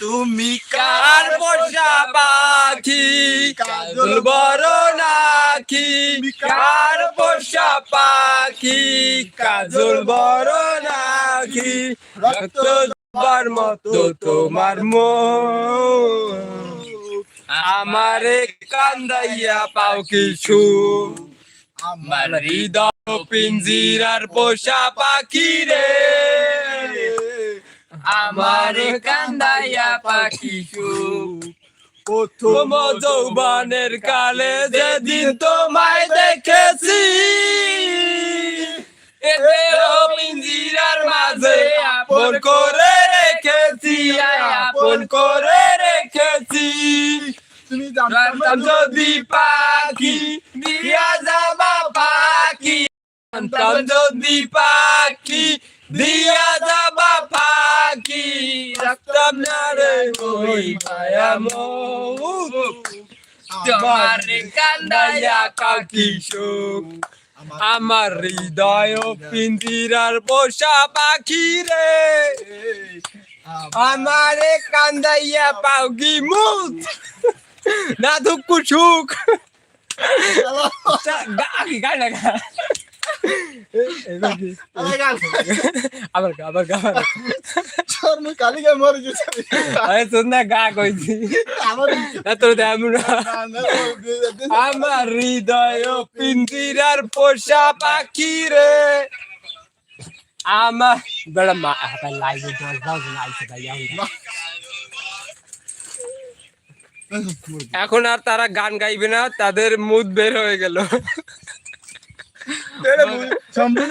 তুমি কার পোষা পাখি? কাজল বড় নাকি কার পোষা পাখি? কাজল বড় নাকি রক্ত জবার মতো তোমার মন। আমারে কান্দাইয়া পাও কিছু। আমার হৃদয় পিঞ্জিরার পোষা পাখি রে। আমার কান্দাইয়া পাখি প্রথম যৌবনের কালে যেদিন তোমায় দেখেছি পিঞ্জিরার মাঝে আপন করে রেখেছি আপন করে রেখেছি। যদি পাখি, দিয়া যাবা পাখি। যদি পাখি, দিয়া যাবা মায়া তোমার কান্দাইয়া কাকি শোক আমার হৃদয় পিঞ্জিরার পোষা পাখি রে আমারে কান্দাইয়া পাউকি মুখ না দুঃখ সুখ গাকি গা আবার গা আবার গা আবার আমি কালিকে মরে আরে শোন না গা কইছি। আমার না তোর দেখ আমার হৃদয় পিঞ্জিরার পোষা পাখি রে। আমার বেড়া মা হাতা লাইভে দশ দশ লাইছে ভাই এখন আর তারা গান গাইবে না তাদের মুদ বের হয়ে গেল। શંભુ